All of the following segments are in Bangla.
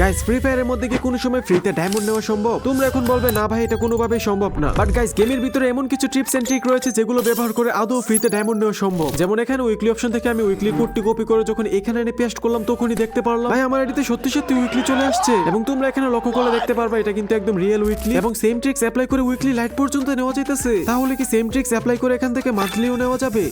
গাইস ফ্রি ফায়ারের মধ্যে কি কোনো সময় ফ্রিতে ডায়মন্ড নেওয়া সম্ভব? তোমরা এখন বলবে, না ভাই, এটা কোনোভাবেই সম্ভব না। বাট গাইস গেমের ভিতরে এমন কিছু ট্রিপস এন্ড ট্রিক রয়েছে যেগুলো ব্যবহার করে আদৌ ফ্রিতে ডায়মন্ড নেওয়া সম্ভব। যেমন এখানে উইকলি অপশন থেকে আমি উইকলি কোডটি কপি করে যখন এখানে এনে পেস্ট করলাম, তখনই দেখতে পারলাম, ভাই, আমার এটিতে সত্যি সত্যি উইকলি চলে আসছে। এবং তোমরা এখানে লক্ষ্য করে দেখতে পারবা, এটা কিন্তু একদম রিয়েল উইকলি এবং সেম ট্রিক্স অ্যাপ্লাই করে উইকলি লাইট পর্যন্ত নেওয়া যাইতেছে। তাহলে কি সেম ট্রিক্স অ্যাপ্লাই করে এখান থেকে মান্থলিও নেওয়া যাবে?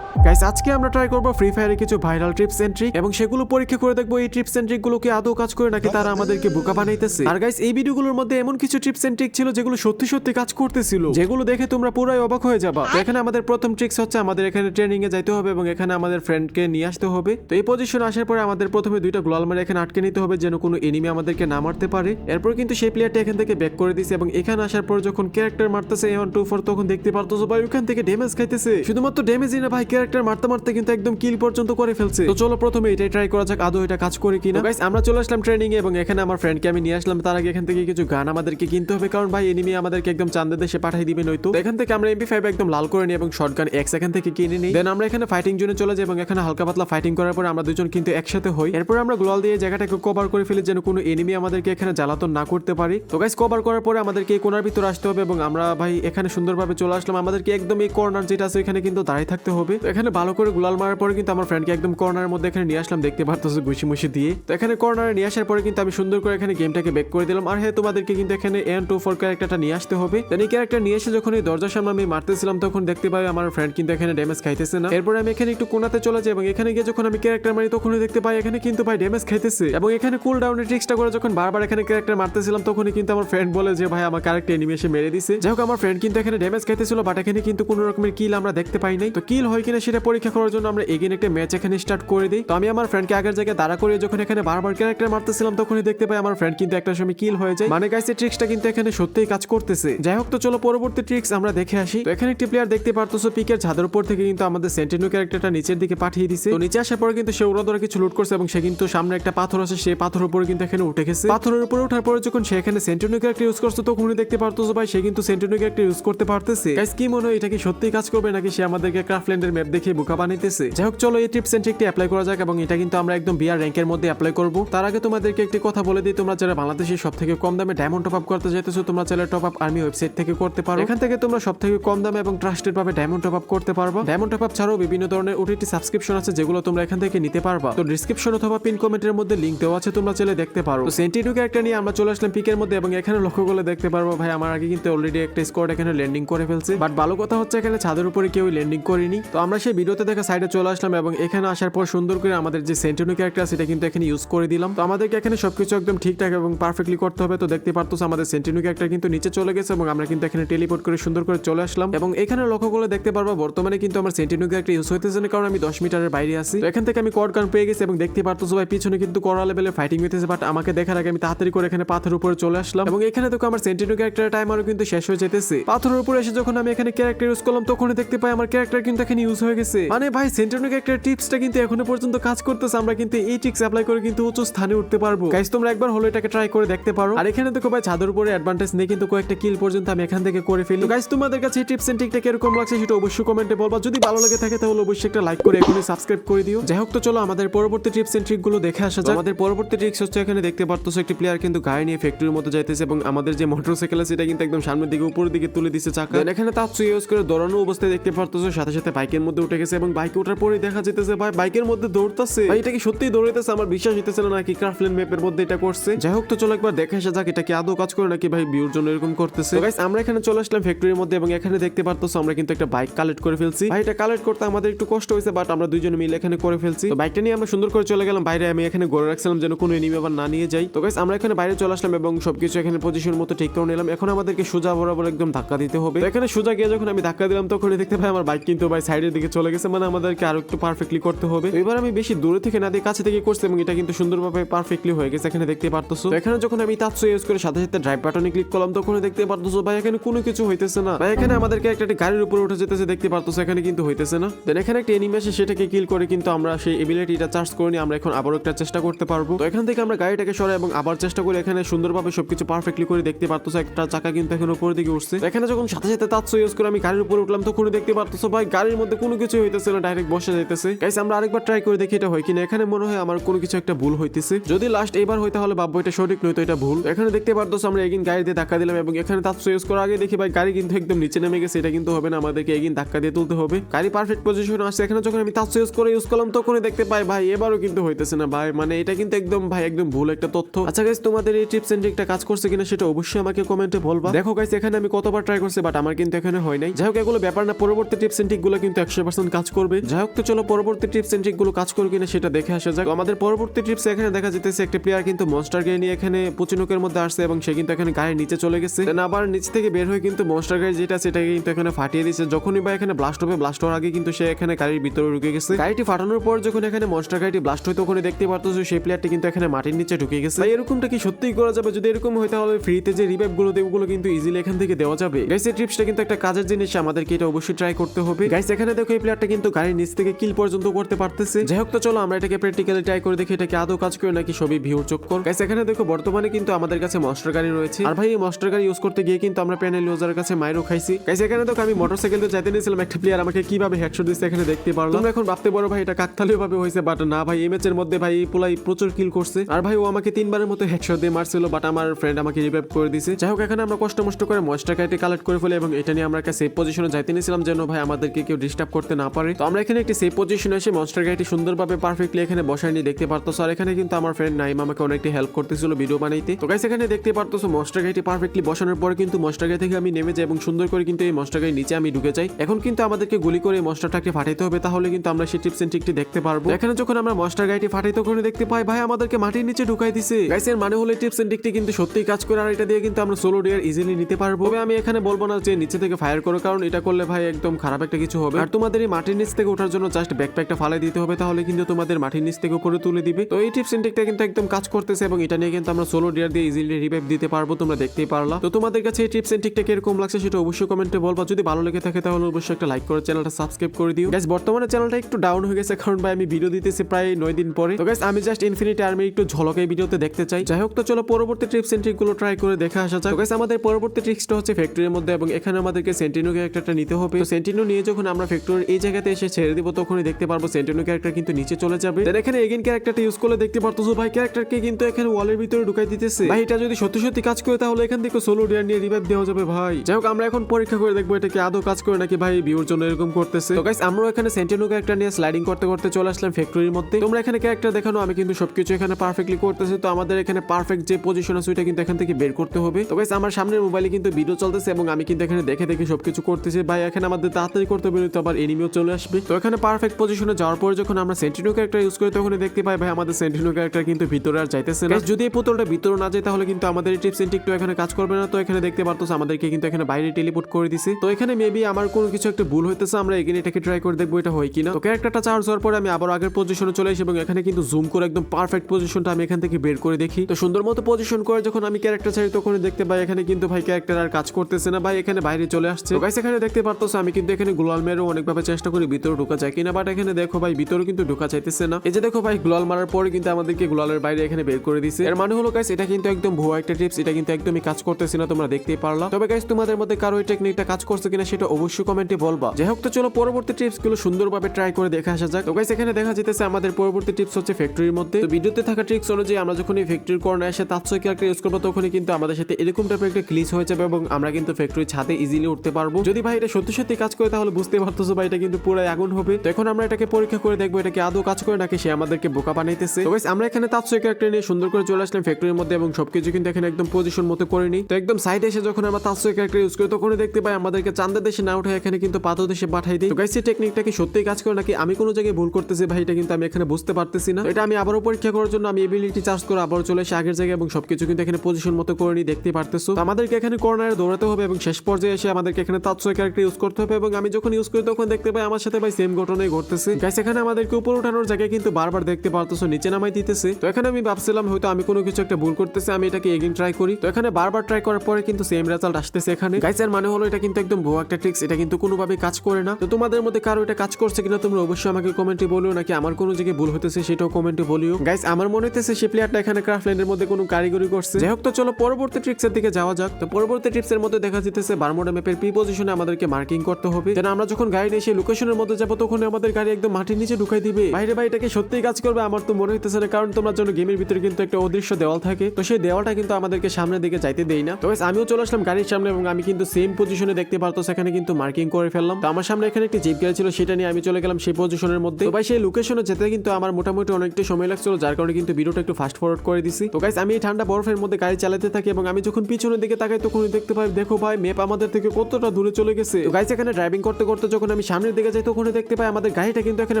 গাইস আজকে আমরা ট্রাই করব ফ্রি ফায়ারে কিছু ভাইরাল ট্রিপস এন্ড ট্রিক এবং সেগুলো পরীক্ষা করে দেখব এই ট্রিপস এন্ড ট্রিকগুলো কি আদৌ কাজ করে নাকি তারা আমাদেরকে বোকা বানাইতেছে। আর গাইস এই ভিডিওগুলোর মধ্যে এমন কিছু ট্রিপস এন্ড ট্রিক ছিল যেগুলো সত্যি সত্যি কাজ করতেছিল। যেগুলো দেখে তোমরা পুরাই অবাক হয়ে যাবা। এখানে আমাদের প্রথম ট্রিক্স হচ্ছে আমাদের এখানে ট্রেনিং এ যাইতে হবে এবং এখানে আমাদের ফ্রেন্ডকে নিয়ে আসতে হবে। তো এই পজিশন আসার পরে আমাদের প্রথমে দুইটা গ্লোয়াল মারে এখানে আটকে নিতে হবে যেন কোনো এনিমি আমাদেরকে না মারতে পারে। এরপর কিন্তু সেই প্লেয়ারটা এখান থেকে ব্যাক করে দিছে এবং এখানে আসার পর যখন ক্যারেক্টার মারতেছে এমন টু ফোর তখন দেখতে পারতো ভাই ওখান থেকে ড্যামেজ খাইতেছে। শুধুমাত্র ড্যামেজই না ভাই ক্যারেক্টার মারতে মারতে কিন্তু একদম কিল পর্যন্ত করে ফেলছে। তো চলো প্রথমে এটাই ট্রাই করা যাক, আদৌ এটা কাজ করে কিনা। গাইস আমরা চলে আসলাম ট্রেনিং এ এবং এখানে আমার ফ্রেন্ডকে আমি নিয়ে আসলাম। তার আগে এখান থেকে কিছু গান আমাদেরকে কিনতে হবে, কারণ ভাই এনিমি আমাদেরকে একদম চান্দে দেশে পাঠিয়ে দিবে নয়তো। এখান থেকে আমরা এমপি ফাইভ একদম লাল করে নিই এবং শর্টগান এক্স এখান থেকে কিনে নিই। দেন আমরা এখানে ফাইটিং জোনে চলে যাই এবং এখানে হালকা পাতলা ফাইটিং করার পর আমরা দুজন কিন্তু একসাথে হই। এরপর আমরা গ্লোয়াল দিয়ে জায়গাটাকে কভার করে ফেলি যেন কোনো এনিমি আমাদেরকে এখানে জ্বালাতন না করতে পারি। তো গাইস কভার করার পরে আমাদেরকে এই কোনার ভিতরে আসতে হবে এবং আমরা ভাই এখানে সুন্দরভাবে চলে আসলাম। আমাদেরকে একদম এই কর্নার যেটা আছে এখানে কিন্তু দাঁড়িয়ে থাকতে হবে। তো এখানে ভালো করে গুলাল মারার পরে কিন্তু আমার ফ্রেন্ডকে একদম কর্নারের মধ্যে এখানে নিয়ে আসলাম, দেখতে পারতেছো ঘুষি মুষি দিয়ে। তো এখানে কর্নারে নিয়ে আসার পরে কিন্তু আমি সুন্দর করে এখানে গেমটাকে বেক করে দিলাম। আর হ্যাঁ তোমাদেরকে কিন্তু এখানে এন টু ফোর ক্যারেক্টারটা নিয়ে আসতে হবে। দেন এই ক্যারেক্টার নিয়ে এসে যখন এই দরজার সামনে আমি মারতেছিলাম, তখন দেখতে পাই আমার ফ্রেন্ড কিন্তু এখানে ড্যামেজ খাইতেছে না। এরপরে আমি এখানে একটু কোনাতে চলে যাই এবং এখানে গিয়ে যখন আমি ক্যারেক্টার মারি, তখনই দেখতে পাই এখানে কিন্তু ভাই ড্যামেজ খাইতেছে। এবং এখানে কুল ডাউনের ট্রিক্সটা করে যখন বারবার এখানে ক্যারেক্টার মারতেছিলাম, তখনই কিন্তু আমার ফ্রেন্ড বলে যে, ভাই আমার ক্যারেক্টার এনিমেশন মেরে দিছে। যাই হোক, আমার ফ্রেন্ড কিন্তু এখানে ড্যামেজ খাইতেছিল বাট এখানে কিন্তু কোনো রকমের কিল আমরা দেখতে পাই নাই। তো কিল হয় কিনা পরীক্ষা করার জন্য আমরা এগেন একটা ম্যাচ এখানে স্টার্ট করে দিই। তো আমি আমার ফ্রেন্ডকে আগের জায়গায় দাঁড়া করে যখন এখানে বারবার ক্যারেক্টার মারতেছিলাম, তখনই দেখতে পাই আমার ফ্রেন্ড কিন্তু একটা সময় কিল হয়ে যায়। মানে এই ট্রিক্সটা কিন্তু এখানে সত্যিই কাজ করতেছে। যাই হোক, তো চলো পরবর্তী ট্রিক্স আমরা দেখে আসি। তো এখানে একটি প্লেয়ার দেখতে পারতেছো, পিকের ছাদের উপর থেকে কিন্তু আমাদের সেন্টিনো ক্যারেক্টারটা নিচের দিকে পাঠিয়ে দিছে। তো নিচে আসার পরে কিন্তু সে ওরা কিছু লুট করছে এবং সে কিন্তু সামনে একটা পাথর আছে, সেই পাথরের উপরে কিন্তু এখানে উঠে গেছে। পাথরের উপরে ওঠার পরে যখন সে এখানে সেন্টিনো ক্যারেক্টার ইউজ করছে তখন উনি দেখতে পারতেছো ভাই, সে কিন্তু সেন্টিনো ক্যারেক্টার ইউজ করতে পারতেছে। গাইস কি মনে হয়, এটা কি সত্যি কাজ করবে নাকি সে আমাদেরকে ক্রাফটল্যান্ডের ম্যাপ দেখে বোকা বানাইতেছে যাই হোক চলো এই টিপস এন্ড ট্রিকটি অ্যাপ্লাই করা যাক এবং এটা কিন্তু আমরা একদম বিয়ার র্যাঙ্কের মধ্যে অ্যাপ্লাই করব। তার আগে তোমাদেরকে একটি কথা বলে দিই, তোমরা যারা বাংলাদেশের সব থেকে কম দামে ডায়মন্ড টপ আপ করতে চাইতেছো, তোমরা চাইলে টপ আপ আর্মি ওয়েবসাইট থেকে করতে পারো। এখান থেকে তোমরা সব থেকে কম দামে এবং ট্রাস্টেড ভাবে ডায়মন্ড টপ আপ করতে পারবে। ডায়মন্ড টপ আপ ছাড়াও বিভিন্ন ধরনের ওটিটি সাবস্ক্রিপশন আছে, যেগুলো তোমরা এখান থেকে নিতে পারবা। তো ডিসক্রিপশন অথবা পিন কমেন্টের মধ্যে লিঙ্ক দেওয়া আছে, তোমরা চাইলে দেখতে পারো। তো সেন্টিনো ক্যারেক্টার নিয়ে আমরা চলে আসলাম পিকের মধ্যে এবং এখানে লক্ষ্য করলে দেখতে পারব, ভাই, আমার আগে কিন্তু অলরেডি একটা স্কোয়াড এখানে ল্যান্ডিং করে ফেলছে। বাট ভালো কথা হচ্ছে, এখানে ছাদের উপরে কেউ ল্যান্ডিং করেনি। তো আমরা সেই ভিডিওতে দেখা সাইডে চলে আসলাম এবং এখানে আসার পর সুন্দর করে আমাদের যে সেন্টিনো ক্যারেক্টার সেটা কিন্তু এখানে ইউজ করে দিলাম। তো আমাদেরকে এখানে সবকিছু একদম ঠিকঠাক এবং পারফেক্টলি করতে হবে। তো দেখতে পারতো আমাদের সেন্টিনো ক্যারেক্টার কিন্তু নিচে চলে গেছে এবং আমরা কিন্তু এখানে টেলিপোর্ট করে সুন্দর করে চলে আসলাম। এবং এখানে লক্ষ্য করে দেখতে পারব, বর্তমানে কিন্তু আমার সেন্টিনো ক্যারেক্টার ইউজ হইতেছে না, কারণ আমি দশ মিটারের বাইরে আছি। এখান থেকে আমি কর্ড গান পেয়ে গেছি এবং দেখতে পারতো ভাই পিছনে কিন্তু করা লেভেলে ফাইটিং হইতেছে বাট আমাকে দেখার আগে আমি তাড়াতাড়ি করে এখানে পাথর উপরে চলে আসলাম। এবং এখানে দেখো আমার সেন্টিনো ক্যারেক্টার টাইম আরও কিন্তু শেষ হয়ে যেতেছে। পাথরের উপরে এসে যখন আমি এখানে ক্যারেক্টার ইউজ করলাম, তখনই দেখতে পাই আমার ক্যারেক্টার কিন্তু এখানে ইউজ হয়ে গেছে। মানে ভাই সেন্টিনো ক্যারেক্টার টিপসটা কিন্তু এখনও পর্যন্ত কাজ করতেছে আমরা কিন্তু এই টিক্স অ্যাপ্লাই করে কিন্তু উঁচু স্থানে উঠতে পারব। গাইস তোমরা একবার হলো এটাকে ট্রাই করে দেখতে পারো। আর এখানে দেখো ভাই ছাদের উপরে অ্যাডভান্টেজ নেই কিন্তু কয়েকটা কিল পর্যন্ত আমি এখান থেকে করে ফেলি। গাইস তোমাদের কাছে এই টিপস এন্ড ট্রিকটা কীরকম লাগছে সেটা অবশ্যই কমেন্টে বলবা। যদি ভালো লাগে থাকে তাহলে অবশ্যই একটা লাইক করে এখনই সাবস্ক্রাইব করে দিও। যাই হোক তো চলো আমাদের পরবর্তী টিপস এন্ড ট্রিকগুলো দেখে আসা যাক। আমাদের পরবর্তী ট্রিক্স হচ্ছে এখানে দেখতে পারতেছো একটি প্লেয়ার কিন্তু গাড়ি নিয়ে ফ্যাক্টরির মধ্যে যাইতেছে এবং আমাদের যে মোটরসাইকেল আছে সেটা কিন্তু একদম সামনের দিকে উপরের দিকে তুলে দিচ্ছে চাকা। এখানে তার ইউজ করে দৌড়ানো অবস্থায় দেখতে পারতেছো সাথে সাথে বাইকের মধ্যে উঠে গেছে এবং বাইকে ওঠার পরে দেখা যেতেছে ভাই বাইকের মধ্যে দৌড়তেছে। ভাই, এটা কি সত্যি দৌড়াইতেছে? আমার বিশ্বাস হইতেছে না নাকি ক্রাফটল্যান্ড ম্যাপের মধ্যে এটা করছে? যাই হোক তো চলো একবার দেখে আসা যাক, এটা কি আদৌ কাজ করে নাকি ভাই ভিউর জন্য এরকম করতেছে? গাইস আমরা এখানে চলে আসলাম ফ্যাক্টরির মধ্যে এবং এখানে দেখতে পারতেছো আমরা কিন্তু একটা বাইক কালেক্ট করে ফেলছি। ভাই, এটা কালেক্ট করতে আমাদের একটু কষ্ট হয়েছে বাট আমরা দুইজনে মিলে এখানে করে ফেলছি। তো বাইকটা নিয়ে আমরা সুন্দর করে চলে গেলাম। বাইরে আমি এখানে গড়ে রাখছিলাম যেন কোনো এনিমি আবার না নিয়ে যাই। তো গাইস আমরা এখানে বাইরে চলে আসলাম এবং সবকিছু এখানে পজিশন মতো ঠিক করে নিলাম। এখন আমাদেরকে সোজা বরাবর একদম ধাক্কা দিতে হবে। এখানে সোজা গিয়ে যখন আমি ধাক্কা দিলাম তখন দেখতে পাই আমার বাইক কিন্তু, ভাই সাইডের দিকে চলে গেছে মানে আমাদেরকে আরও একটু পারফেক্টলি করতে হবে। এবার আমি বেশি দূরে থেকে না দিয়ে কাছে থেকে করছি এবং এটা কিন্তু সুন্দরভাবে পারফেক্টলি হয়ে গেছে, এখানে দেখতে পারতেছো। এখানে যখন আমি তাৎস ইউজ করে সাথে সাথে ড্রাইভ বাটনে ক্লিক করলাম তখন দেখতে পারতেছো, ভাই, এখানে কোনো কিছু হইতেছে না। ভাই, এখানে আমাদেরকে একটা গাড়ির উপরে উঠে যেতেছে, দেখতে পারতেছো, এখানে কিন্তু হইতেছে না। দেন এখানে একটা এনিমি আসে, সেটাকে কিল করে কিন্তু আমরা সেই এবিলিটিটা চার্জ করে নিয়ে আমরা এখন আবারও একটা চেষ্টা করতে পারব। তো এখান থেকে আমরা গাড়িটাকে সরাই এবং আবার চেষ্টা করে এখানে সুন্দরভাবে সবকিছু পারফেক্টলি করে দেখতে পারতেছো, একটা চাকা কিন্তু এখন উপরের দিকে উঠছে। এখানে যখন সাথে সাথে তাৎস ইউজ করে আমি গাড়ির উপরে উঠলাম তখনই দেখতে পারতেছো, ভাই, গাড়ির মধ্যে কোনো কিছু হইতেছে না ডাইরেক্ট বসে যাইতেছে। গাইস আমরা আরেকবার ট্রাই করে দেখি এটা হয় কিনা। এখানে মনে হয় আমার কোনো কিছু একটা ভুল হইতেছে। যদি লাস্ট এবার হয় তাহলে ভাববো এটা সঠিক নয়তো এটা ভুল। এখানে দেখতে পারতো আমরা এগিন গাড়ি দিয়ে ধাক্কা দিলাম এবং এখানে তার ইউজ করার আগে দেখি ভাই, গাড়ি কিন্তু একদম নিচে নেমে গেছে, এটা কিন্তু হবে না, আমাদেরকে এগিন ধাক্কা দিয়ে তুলতে হবে। গাড়ি পারফেক্ট পজিশনে আসছে। এখানে যখন আমি তার ইউজ করে ইউজ করলাম, তখনই দেখতে পাই ভাই, এবারও কিন্তু হইতেছে না ভাই। মানে এটা কিন্তু একদম ভাই, একদম ভুল একটা তথ্য। আচ্ছা গাইস তোমাদের এই টিপস এন্ড ট্রিকটা কাজ করছে কিনা সেটা অবশ্যই আমাকে কমেন্টে বলবা। দেখো গাইস এখানে আমি কতবার ট্রাই করছি বাট আমার কিন্তু এখানে হয় নাই। যাই হোক, এগুলো ব্যাপার না, পরবর্তী টিপস এন্ড ট্রিকগুলো কিন্তু একশো পার্সেন্ট কাজ করবে। যাই হোক তো চলো পরবর্তী টিপস এন্ড ট্রিকগুলো কাজ করবে কিনা সেটা দেখে আসা যাক। আমাদের পরবর্তী টিপস এখানে দেখা যেতেছে একটা প্লেয়ার কিন্তু মনস্টার গাড়ি নিয়ে এখানে পুচিনুকের মধ্যে আসছে এবং সে কিন্তু এখানে গাড়ির নিচে চলে গেছে। আবার নিচ থেকে বের হয়ে কিন্তু মনস্টার গাড়ি যেটা, সেটাকে কিন্তু এখানে ফাটিয়ে দিয়েছে। যখনই বা এখানে ব্লাস্ট হবে ব্লাস্ট হওয়ার আগে কিন্তু সে এখানে গাড়ির ভিতরে ঢুকে গেছে। গাড়িটি ফাটানোর পর যখন এখানে মনস্টার গাড়িটি ব্লাস্ট হয় তখনই দেখতে পারতো সেই প্লেয়ারটি কিন্তু এখানে মাটির নিচে ঢুকে গেছে। এরকমটা কি সত্যিই করা যাবে? যদি এরকম হয়, তাহলে ফ্রিতে যে রিভাইভগুলো দেবে কিন্তু ইজিলি এখান থেকে দেওয়া যাবে। গাইস এই ট্রিপসটা কিন্তু একটা কাজের জিনিস। আমাদেরকে এটা অবশ্যই ট্রাই করতে হবে। গাইস এখানে দেখো প্লেয়ারটা কিন্তু গাড়ির নিচ থেকে কিল পর্যন্ত করতে পারতেছে। যাই হোক তো চলো, আমরা এটাকে প্র্যাকটিক্যালি ট্রাই করে দেখি এটা কি আদৌ কাজ করে নাকি সবই ভিউর চক্কর গাইস এখানে দেখো, বর্তমানে কিন্তু আমাদের কাছে মাস্টার গাড়ি রয়েছে। আর ভাই, এই মাস্টার গাড়ি ইউজ করতে গিয়ে কিন্তু আমরা প্যানেল ইউজারের কাছে মাইরও খাইছি। গাইস এখানে দেখো, আমি মোটরসাইকেল দিয়ে যাইতে নিয়েছিলাম। একটা প্লেয়ার আমাকে কীভাবে হেডশট দিচ্ছে এখানে দেখতে পারলাম। তোমরা এখন ভাবতে পারো ভাই, এটা কাকতালীয় ভাবে হয়েছে বাট না ভাই, এই ম্যাচের মধ্যে ভাই, পোলাই প্রচুর কিল করছে। আর ভাই, ও আমাকে তিনবারের মতো হেডশট দিয়ে মারছিল বাট আমার ফ্রেন্ড আমাকে রিভাইভ করে দিছে যাই হোক, এখানে আমরা কষ্ট মষ্ট করে মস্টার গাড়িটি কালেক্ট করে ফেলি, এবং এটা নিয়ে আমরা একটা সেফ পজিশনে যাইতে নিয়েছিলাম, যেন ভাই আমাদেরকে কেউ ডিস্টার্ব করতে না পারে। তো আমরা এখানে একটি সেফ পজিশনে এসে মনস্টার গাড়িটি সুন্দরভাবে পারফেক্টলি এখানে বসায় নিয়ে দেখতে পারতো আর এখানে কিন্তু আমার ফ্রেন্ড নাইম আমাকে অনেকটা হেল্প করতেছিল ভিডিও বানাইতে। তো গাইস এখানে দেখতে পারতো মনস্টার গাড়িটি পারফেক্টলি বসানোর পরে কিন্তু মনস্টার গাড়ি থেকে আমি নেমে যাই এবং সুন্দর করে কিন্তু এই মনস্টার গাড়ির নিচে আমি ঢুকে যাই। এখন কিন্তু আমাদেরকে গুলি করে মনস্টারটাকে ফাটাইতে হবে, তাহলে কিন্তু আমরা সেই টিপস এন্ড ট্রিকটি দেখতে পারব। এখানে যখন আমরা মনস্টার গাড়িটি ফাটাই তখন দেখতে পাই, ভাই, আমাদেরকে মাটির নিচে ঢুকাই দিছে। গাইস এর মানে হলো টিপস এন্ড ট্রিকটি কিন্তু সত্যিই কাজ করে, আর এটা দিয়ে কিন্তু আমরা সোলো ডিয়ার ইজিলি নিতে পারব। তবে আমি এখানে বলব না যে নিচে থেকে ফায়ার করো, কারণ এটা করলে ভাই একদম খারাপ একটা কিছু হবে। আর তোমাদের এই মাটির নিচ থেকে ওঠার জন্য জাস্ট ব্যাকপ্যাকটা ফালাই দিতে হবে, তাহলে কিন্তু তোমাদের মাটির নিচ থেকে উপরে তুলে দিবে। তো এই টিপস এন্ড ট্রিকটা কিন্তু একদম কাজ করতেছে এবং এটা নিয়ে কিন্তু আমরা সোলো ডিয়ার দিয়ে ইজিলি রিভাইভ দিতে পারব, তোমরা দেখতেই পারলা। তো তোমাদের কাছে এই টিপস এন্ড ট্রিকটা কীরকম লাগছে সেটা অবশ্যই কমেন্টে বলবা। যদি ভালো লেগে থাকে তাহলে অবশ্যই একটা লাইক করে চ্যানেলটা সাবস্ক্রাইব করে দিও। গাইস বর্তমানে চ্যানেলটা একটু ডাউন হয়ে গেছে, কারণ ভাই আমি ভিডিও দিতেছি প্রায় নয় দিন পরে। তো গাইস আমি জাস্ট ইনফিনিটি আর্মি একটু ঝলকে ভিডিওতে দেখতে চাই। যাই হোক, তো চলো পরবর্তী টিপস ট্রিকগুলো ট্রাই করে দেখা আসা যাক। গাইস আমাদের পরবর্তী ট্রিক্সটা হচ্ছে ফ্যাক্টরির মধ্যে এবং এখানে আমাদেরকে সেন্টিনো ক্যারেক্টারটা নিতে হবে। তো সেন্টিনো নিয়ে যখন আমরা ফ্যাক্টরির এই জায়গাতে এসে ছেড়ে দিব, তখনই দেখতে পারব সেন্টিনো ক্যারেক্টার কিন্তু নিচে চলে যাবে। Then এখানে এগেন ক্যারেক্টারটা ইউজ করলে দেখতে পারতো ভাই ক্যারেক্টারকে কিন্তু এখানে ওয়ালের ভিতরে ঢুকাই দিতেছে। ভাই এটা যদি সত্যি সত্যি কাজ করে তাহলে এখান থেকে সোলো ডিয়ার নিয়ে রিভাইভ দেওয়া যাবে ভাই। যাই হোক, আমরা এখন পরীক্ষা করে দেখব এটা কি আদৌ কাজ করে নাকি ভাই ভিউর জন্য এরকম করতেছে। তো গাইস আমরা এখানে সেন্টিনো ক্যারেক্টার নিয়ে স্লাইডিং করতে করতে চলে আসলাম ফ্যাক্টরির মধ্যে। তোমরা এখানে ক্যারেক্টার দেখানো, আমি কিন্তু সবকিছু এখানে পারফেক্টলি করতেছি। তো আমাদের এখানে পারফেক্ট যে পজিশন আছে, ওইটা কিন্তু এখান থেকে বের করতে হবে। তো গাইস আমার সামনের মোবাইলে কিন্তু ভিডিও চলতেছে এবং আমি কিন্তু এখানে দেখে দেখে সবকিছু করতেছি। ভাই, এখানে আমাদের তাড়াতাড়ি করতে হবে তো আবার এনিমিও চলে আসবে। তো এখানে পারফেক্ট পজিশনে যাওয়ার পরে যখন আমরা সেন্টিনো ক্যারেক্টার ইউজ করি তখন দেখতে পাই, ভাই, আমাদের সেন্টিনো ক্যারেক্টার কিন্তু ভিতরে আর যাইতেছে না। যদি এই পুতুলটা ভিতরে না যায়, তাহলে কিন্তু আমাদের টিপস এন্ড ট্রিক এখানে কাজ করবে না। তো এখানে দেখতে পারতো আমাদেরকে কিন্তু এখানে বাইরে টেলিপোর্ট করে দিছে। তো এখানে মেবি আমার কোনো কিছু একটা ভুল হইতেছে, আমরা এখানে এটাকে ট্রাই করে দেখব এটা হয় কিনা। তো ক্যারেক্টারটা চার্জ হওয়ার পরে আমি আবার আগের পজিশনে চলে আসি এবং এখানে কিন্তু জুম করে একদম পারফেক্ট পজিশনটা আমি এখান থেকে বের করে দেখি। তো সুন্দর মতো পজিশন করে যখন আমি ক্যারেক্টার ছাড়ি তখন দেখতে পাই, এখানে কিন্তু ভাই ক্যারেক্টার আর কাজ করতেছে না, ভাই এখানে বাইরে চলে আসছে। এখানে দেখতে পারতো আমি কিন্তু এখানে গ্লোয়াল মেরও অনেকভাবে চেষ্টা করি ভিতরে ঢোকা যায় কিনা বাট এখানে দেখো ভাই, ভিতরে কিন্তু ঢোকা চাইতেছে না। এই যে দেখো ভাই, গ্লোয়াল মারার পরে কিন্তু আমাদেরকে গ্লোয়ালের বাইরে এখানে বের করে দিছে। এর মানে হলো গাইস এটা কিন্তু একদম ভুয়া একটা টিপস এটা কিন্তু একদমই কাজ করতেছে না, তোমরা দেখতেই পারলা। তবে গাইস তোমাদের মধ্যে কারও এই টেকনিকটা কাজ করছে কিনা সেটা অবশ্যই কমেন্টে বলবা। যাই হোক, তো চলো পরবর্তী টিপসগুলো সুন্দরভাবে ট্রাই করে দেখে আসা যাক। তো গাইস এখানে দেখা যেতেছে আমাদের পরবর্তী টিপস হচ্ছে ফ্যাক্টরির মধ্যে। তো, ভিডিওতে থাকা ট্রিক্স অনুযায়ী আমরা যখন এই ফ্যাক্টরির কর্নার এসে তাৎসয় ক্যারেক্টার ইউজ করব, তখনই কিন্তু আমাদের সাথে এরকম টাইপের একটা ক্লিচ হয়ে যাবে এবং আমরা কিন্তু ফ্যাক্টরির ছাদে ইজিলি উঠতে পারব। যদি ভাই এটা সত্যি সত্যি কাজ করে, তাহলে বুঝতে পারতেছো ভাই এটা কিন্তু পুরো আগুন হবে। তো এখন আমরা এটাকে পরীক্ষা করে দেখব এটা কি আদৌ কাজ করে নাকি সে আমাদেরকে বোকা বানাইতেছে। আমরা এখানে তাৎসয় ক্যারেক্টার নিয়ে সুন্দর করে চলে আসলাম ফ্যাক্টরির মধ্যে এবং সবকিছু কিন্তু এখানে একদম পজিশন মতো করে নিই। তো একদম সাইডে এসে যখন আমরা তাৎসয় ক্যারেক্টার ইউজ করি, তখনই দেখতে পাই আমাদেরকে চান্দা দেশে না উঠে এখানে কিন্তু পাথর দেশে পাঠাই দিই তো গাইস টেকনিকটা কি সত্যিই কাজ করে নাকি আমি কোনো জায়গায় ভুল করতেছি ভাই? এটা কিন্তু আমি এখানে বুঝতে পারতেছি না। এটা আমি আবারও পরীক্ষা করার জন্য আমি এবিলিটি চার্জ করে আবারও চলে এসে আগের জায়গায় এবং সবকিছু কিন্তু এখানে পজিশন মতো করে নিই দেখতে পারতেছো। আমাদেরকে এখানে কর্নারে দৌড়াতে হবে এবং শেষ পর্যায়ে এসে আমাদেরকে এখানে তাৎসয় ক্যারেক্টার ইউজ করতে হবে এবং আমি যখন ইউজ করি, তখন দেখতে পাই আমার সাথে ভাই সেম ঘটনাই ঘটতেছে। গাইস এখানে আমাদেরকে উপর ওঠানোর জায়গায় কিন্তু বারবার দেখতে পারতেছো, নিচে নামাই দিতেছে। তো এখানে আমি ভাবছিলাম হয়তো আমি কোনো কিছু একটা ভুল করতেছি, আমি এটাকে এগেন ট্রাই করি। তো এখানে বারবার ট্রাই করার পরে কিন্তু সেম রেজাল্ট আসতেছে এখানে। গাইস এর মানে হলো এটা কিন্তু একদম ভুয়া একটা ট্রিক্স এটা কিন্তু কোনোভাবে কাজ করে না। তো তোমাদের মধ্যে কারও এটা কাজ করছে কিনা তোমরা অবশ্যই আমাকে কমেন্টে বলিও, নাকি আমার কোনো জায়গায় ভুল হতেছে সেটাও কমেন্টে বলিও। গাইস আমার মনে হইতেছে সে প্লেয়ারটা এখানে ক্রাফটল্যান্ডের মধ্যে কোনো কারিগরি করছে। যাই হোক, তো চলো পরবর্তী ট্রিক্সের দিকে যাওয়া যাক। তো পরবর্তী ট্রিক্সের মধ্যে দেখা যেতেছে বারমোডা ম্যাপের পি পজিশনে আমাদেরকে মার্কিং করতে হবে। যেন আমরা যখন এসে সেই লোকেশনের মধ্যে যাব, তখন আমাদের গাড়ি একদম মাটির নিচে ঢুকাই দিবে। বাইরে ভাই, এটাকে সত্যিই কাজ করবে, আমার তো মনে হইতেছে না, কারণ তোমরা জন্য গেমের ভিতরে কিন্তু একটা অদৃশ্য দেওয়াল থাকে। তো সেই দেওয়ালটা কিন্তু আমাদেরকে সামনের দিকে যাইতে দেই না। তো আমিও চলে আসলাম গাড়ির সামনে এবং আমি কিন্তু সেম পজিশনে দেখতে পারতো, সেখানে কিন্তু মার্কিং করে ফেললাম। তো আমার সামনে এখানে একটি জিপ গাড়ি ছিল, সেটা নিয়ে আমি চলে গেলাম সেই পজিশনের মধ্যে। ভাই, সেই লোকেশনে যেতে কিন্তু আমার মোটামুটি অনেকটা সময় লাগছিল, যার কারণে কিন্তু ভিডিওটা একটু ফাস্ট ফরওয়ার্ড করে দিছি। তো গাইস আমি এই ঠান্ডা বরফের মধ্যে গাড়ি চালাতে থাকি এবং আমি যখন পিছনের দিকে তাকাই তখন দেখতে পাই, দেখো ভাই ম্যাপ আমাদের থেকে কতটা দূরে চলে গেছে। তো গাইস এখানে ড্রাইভিং করতে করতে যখন আমি সামনের দিকে যাই তখন দেখতে পাই আমাদের গাড়িটা কিন্তু এখানে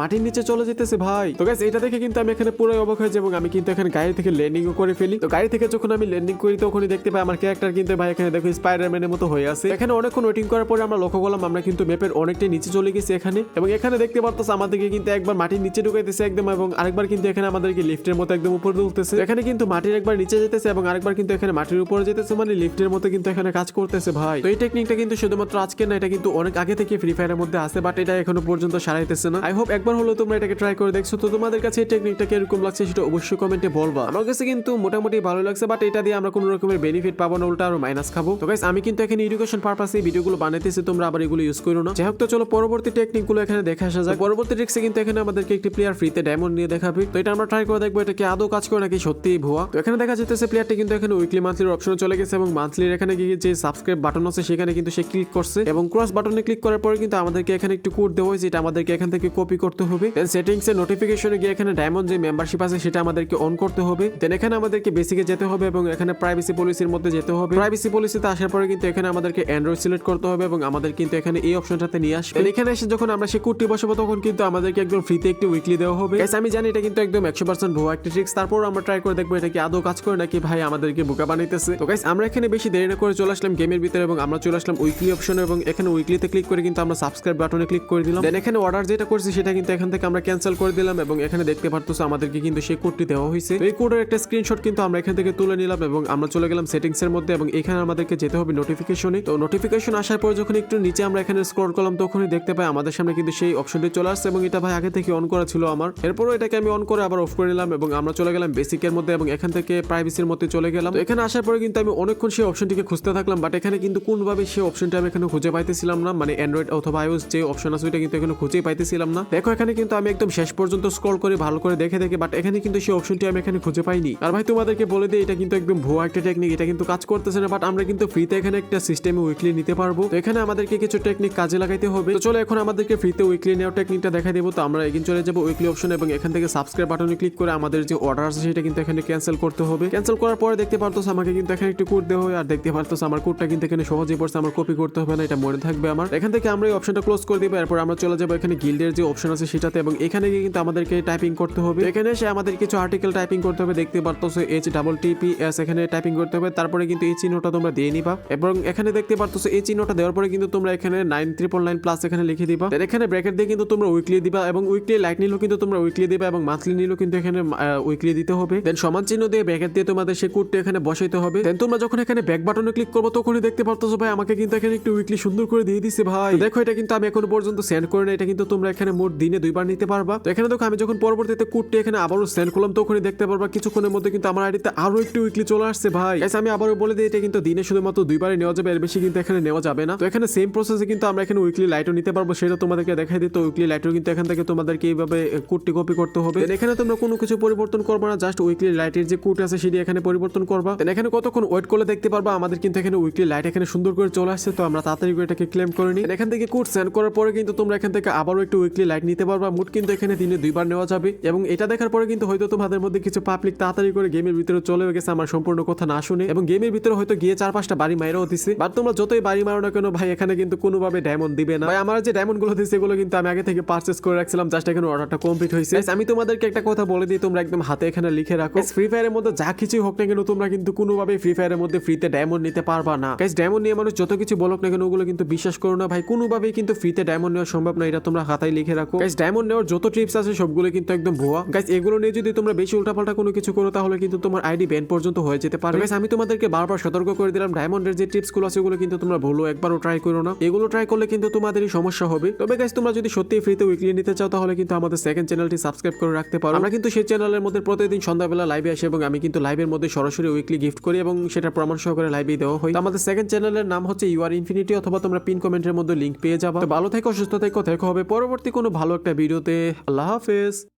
মাটির নিচে চলে যেতেছে ভাই। তো গাইস এটা দেখে কিন্তু আমি এখানে পুরো অবাক হয়ে যাই এবং আমি কিন্তু এখানে গাড়ি থেকে ল্যান্ডিংও করে ফেলি। তো গাড়ি থেকে যখন আমি ল্যান্ডিং করি, তখনই দেখতে পাই আমার ক্যারেক্টার কিন্তু ভাই এখানে দেখো স্পাইডারম্যানের মতো হয়ে আছে। এখানে অনেকক্ষণ ওয়েটিং করার পরে আমরা লক্ষ্য করলাম, আমরা কিন্তু ম্যাপের অনেকটাই নিচে চলে গেছি এখানে। এবং এখানে দেখতে পারতেছে আমাদেরকে কিন্তু একবার মাটির নিচে ঢুকাইতেছে একদম, এবং আরেকবার কিন্তু এখানে আমাদেরকে লিফটের মতো একদম উপরে তুলতেছে। এখানে কিন্তু মাটির একবার নিচে যেতেছে, এবং আরেকবার কিন্তু এখানে মাটির উপরে যেতেছে মানে লিফটের মতো কিন্তু এখানে কাজ করতেছে ভাই। তো এই টেকনিকটা কিন্তু শুধুমাত্র আজকে না, এটা কিন্তু অনেক আগে থেকে ফ্রি ফায়ারের মধ্যে আছে। বাট এটা এখনও পর্যন্ত সারাইতেছে না। আই হোপ একবার হলো তোমরা এটাকে ট্রাই করে দেখছ। তো তোমাদের কাছে এই টেকনিকটা কীরকম লাগছে সেটা অবশ্যই কমেন্টে বলবা। আমার কাছে কিন্তু মোটামুটি ভালো লাগছে বাট এটা দিয়ে আমরা কোনো রকমের বেনিফিট পাবো না, উল্টা আরও মাইনাস খাব। তো গাইস আমি কিন্তু এখানে এডুকেশন পারপাসে ভিডিওগুলো বানাইতেছি, তোমরা আবার এগুলো ইউজ করো না। যাই হোক, তো চলো পরবর্তী টেকনিকগুলো এখানে দেখা আসা যাক। পরবর্তী ট্রিক্সে কিন্তু এখানে আমাদেরকে একটি প্লেয়ার ফ্রিতে ডায়মন্ড নিয়ে দেখাবে। তো এটা আমরা ট্রাই করে দেখব, এটা কি আদৌ কাজ করে নাকি সত্যিই ভুয়া। তো এখানে দেখা যেতেছে প্লেয়ারটি কিন্তু এখানে উইকলি মান্থলির অপশনে চলে গেছে এবং মান্থলির এখানে গিয়ে যে সাবস্ক্রাইব বাটন আছে, সেখানে কিন্তু সে ক্লিক করছে। এবং ক্রস বাটনে ক্লিক করার পরে কিন্তু আমাদেরকে একটু কোড দেওয়া হয়েছে, এটা আমাদেরকে এখান থেকে কপি করতে হবে। দেন সেটিংস এর নোটিফিকেশনে গিয়ে এখানে ডায়মন্ড যে মেম্বারশিপ আছে, সেটা আমাদেরকে অন করতে হবে। দেন এখানে আমাদেরকে বেসিকে যেতে হবে এবং এখানে প্রাইভেসি পলিসির মধ্যে যেতে হবে। প্রাইভেসি পলিসিতে আসার পরে কিন্তু এখানে আমাদেরকে অ্যান্ড্রয়েড সিলেক্ট করতে হবে এবং আমাদের কিন্তু এখানে এই অপশনটাতে নিয়ে আসবে। এখানে এসে যখন আমরা সেই কোডটি বসাবো, তখন কিন্তু আমাদেরকে একদম ফ্রিতে একটি উইকলি দেওয়া হবে। আমি জানি এটা কিন্তু একদম একশো পার্সেন্ট ভুয়া একটা ট্রিক্স তারপর আমরা ট্রাই করে দেখব এটা কি আদৌ কাজ করে নাকি ভাই আমাদেরকে বোকা বানাইতেছে। তো গাইস আমরা এখানে বেশি দেরি না করে চলে আসলাম গেমের ভিতরে এবং আমরা চলে আসলাম উইকলি অপশন এবং এখানে উইকলিতে ক্লিক করে কিন্তু আমরা সাবস্ক্রাইব বাটনে ক্লিক করে দিলাম। দেন এখানে অর্ডার যেটা করছি সেটা কিন্তু এখান থেকে আমরা ক্যান্সেল করে দিলাম এবং এখানে দেখতে পারতেছো আমাদেরকে কিন্তু সেই কোডটি দেওয়া হয়েছে। এই কোডের একটা স্ক্রিনশট কিন্তু আমরা এখান থেকে তুলে নিলাম এবং আমরা চলে গেলাম সেটিংস এর মধ্যে এবং এখানে আমাদেরকে যেতে হবে নোটিফিকেশনে তো নোটিফিকেশন আসার পর যখন একটু নিচে আমরা এখানে স্ক্রল করলাম তখনই দেখতে পাই আমাদের সামনে কিন্তু সেই অপশনটি চলে আসছে এবং এটা ভাই আগে থেকে অন করা ছিল আমার। এরপরও এটাকে আমি অন করে আবার অফ করে নিলাম এবং আমরা চলে গেলাম বেসিকের মধ্যে এবং এখান থেকে প্রাইভেসির মধ্যে চলে গেলাম। তো এখানে আসার পরে কিন্তু আমি অনেকক্ষণ সেই অপশনটিকে খুঁজতে থাকলাম বাট এখানে কিন্তু কোনভাবে সেই অপশনটা আমি এখানে খুঁজে পাইতেছিলাম না মানে অ্যান্ড্রয়েড অথবা আইওস যে অপশন আছে, ওইটা কিন্তু এখানে খুঁজেই পাইতেছিলাম না। দেখো, এখানে কিন্তু আমি একদম শেষ পর্যন্ত স্ক্রল করে, ভালো করে দেখে দেখে বাট এখানে কিন্তু সেই অপশনটি আমি এখানে খুঁজে পাইনি। আর ভাই, তোমাদেরকে বলে দিই, এটা কিন্তু একদম ভুয়া একটা টেকনিক এটা কিন্তু কাজ করতেছে না বাট আমরা কিন্তু ফ্রিতে এখানে একটা সিস্টেমে উইকলি নিতে পারব। তো এখানে আমাদেরকে কিছু টেকনিক কাজে লাগাইতে হবে। তো চলো, এখন আমাদেরকে ফ্রিতে উইকলি নেওয়ার টেকনিকটা দেখা দেবো। তো আমরা এখানে চলে যাব উইকলি অপশন এবং এখান থেকে সাবস্ক্রাইব বাটনে ক্লিক করে আমাদের যে অর্ডার আছে, সেটা কিন্তু এখানে ক্যান্সেল করতে হবে। ক্যান্সেল করার পরে দেখতে পারতো আমাকে কিন্তু এখানে একটু কোড দেওয়া হয়, আর দেখতে পারতো আমার কোডটা কিন্তু এখানে সহজেই পড়ছে, আমার কপি করতে হবে না, এটা মনে থাকবে আমার। এখান থেকে আমরা এই অপশনটা ক্লোজ করে দিব, এরপর আমরা চলে যাব এখানে গিল্ডের যে অপশন আছে সেটাতে এবং এখানে গিয়ে কিন্তু আমাদেরকে টাইপিং করতে হবে। এখানে এসে আমাদের কিছু আর্টিকেল টাইপিং করতে হবে, দেখতে পারতো এইচ ডাবল টিপি এস এখানে টাইপিং করতে হবে, তারপরে কিন্তু এই চিহ্নটা তোমরা দিয়ে নিবা এবং এখানে দেখতে পারতো এই চিহ্নটা দেওয়ার পরে কিন্তু তোমরা এখানে নাইন ট্রিপল নাইন প্লাস এখানে লিখে দিবা। এখানে ব্র্যাকেট দিয়ে কিন্তু তোমরা উইকলি দিবা এবং উইকলি লাইট নিলেও কিন্তু তোমরা উইকলি দিবা এবং মান্থলি নিলেও কিন্তু এখানে উইকলি দিতে হবে। দেন সমান চিহ্ন দিয়ে ব্র্যাকেট দিয়ে তোমাদের সেই কোডটা এখানে বসাইতে হবে। দেন তোমরা যখন এখানে ব্যাক বাটনে ক্লিক করব, তখনই দেখতে পারতেছো ভাই, আমাকে কিন্তু এখানে একটু উইকলি সুন্দর করে দিয়ে দিছে ভাই। দেখো এটা কিন্তু আমি এখনও পর্যন্ত সেন্ড করে না এটা কিন্তু তোমরা এখানে মোট দিনে দুইবার নিতে পারবা। তো এখানে দেখো, আমি যখন পরবর্তীতে কুটটি এখানে আবারও সেন্ড করলাম, তখনই দেখতে পারবা কিছুক্ষণের মধ্যে কিন্তু আমার আইডিতে আরও একটু উইকলি চলে আসছে ভাই। আমি আবারও বলে দিই, এটা কিন্তু দিনে শুধুমাত্র দুইবারই নেওয়া যাবে, এর বেশি কিন্তু এখানে নেওয়া যাবে না। তো এখানে সেম প্রসেসে কিন্তু আমরা এখানে উইকলি লাইটও নিতে পারব, সেটা তোমাদেরকে দেখাই দিই। তো উইকলি লাইটও কিন্তু এখান থেকে তোমাদেরকে এইভাবে কুটটি কপি করতে হবে। এখানে তোমরা কোনো কিছু পরিবর্তন করবে না জাস্ট উইকলি লাইটের যে কুট আছে, সেটি এখানে পরিবর্তন করবা। এখানে কতক্ষণ ওয়েট করলে দেখতে পারবা, আমাদের কিন্তু এখানে উইকলি লাইট এখানে সুন্দর করে চলে আসছে, তো আমরা তাড়াতাড়ি এটাকে ক্লেম করে নিই। এখান থেকে কোড সেন্ড করার পরে কিন্তু তোমরা এখান থেকে আবারও একটু উইকলি লাইট নিতে পারবা। মোট কিন্তু এখানে দিনে দুইবার নেওয়া যাবে এবং এটা দেখার পরে কিন্তু হয়তো তোমাদের মধ্যে কিছু পাবলিক তাড়াতাড়ি করে গেমের ভিতরে চলে গেছে, আমার সম্পূর্ণ কথা না শুনে। এবং গেমের ভিতরে হয়তো গিয়ে চার পাঁচটা বাড়ি মাইরাও দিছে। বাট তোমরা যতই বাড়ি মারো না কেন, ভাই, এখানে কিন্তু কোনোভাবে ডায়মন্ড দিবে না। ভাই, আমার যে ডায়মন্ডগুলো দিচ্ছে এগুলো কিন্তু আমি আগে থেকে পারচেস করে রাখছিলাম জাস্ট এখানে অর্ডারটা কমপ্লিট হয়েছে। আমি তোমাদেরকে একটা কথা বলে দিই, তোমরা একদম হাতে এখানে লিখে রাখো। ফ্রি ফায়ারের মধ্যে যা কিছুই হোক না কেন, তোমরা কিন্তু কোনোভাবে ফ্রি ফায়ারের মধ্যে ফ্রিতে ডায়মন্ড নিতে পারবা না। ডায়মন্ড নিয়ে মানুষ যত কিছু বলুক না কেন, ওগুলো কিন্তু বিশ্বাস করো না, ভাই। কোনোভাবেই কিন্তু ফ্রিতে ডায়মন্ড নেওয়া সম্ভব না এটা তোমরা খাতায় লিখে রাখো। গাইস ডায়মন্ড নেওয়ার যত টিপস আছে সবগুলো কিন্তু একদম ভুয়া। গাইস এগুলো নিয়ে যদি তোমরা বেশি উল্টাপাল্টা কোনো কিছু করো তাহলে কিন্তু তোমার আইডি ব্যান পর্যন্ত হয়ে যেতে পারে। গাইস আমি তোমাদেরকে বারবার সতর্ক করে দিলাম ডায়মন্ডের যে টিপসগুলো আছে ওগুলো কিন্তু তোমরা ভুলো একবারও ট্রাই করো না। এগুলো ট্রাই করলে কিন্তু তোমাদেরই সমস্যা হবে। তবে গাইস তোমরা যদি সত্যি ফ্রিতে উইকলি নিতে চাও তাহলে কিন্তু আমাদের সেকেন্ড চ্যানেলটি সাবস্ক্রাইব করে রাখতে পারো। আমরা কিন্তু সেই চ্যানেলের মধ্যে প্রতিদিন সন্ধ্যাবেলা লাইভে আসি এবং আমি কিন্তু লাইভের মধ্যে সরাসরি উইকলি গিফট করি এবং সেটা প্রমাণ সহকারে লাইভে দেওয়া হয়। আমাদের সেকেন্ড চ্যানেলের নাম হচ্ছে ইউ আর ইনফিনিটি অথবা তোমরা পিন কমেন্টের মধ্যে লিংক পেয়ে যাবা। তো ভালো থেকো সুস্থ থেকো দেখা হবে পরবর্তী কোনো ভালো একটা ভিডিওতে। আল্লাহ হাফেজ।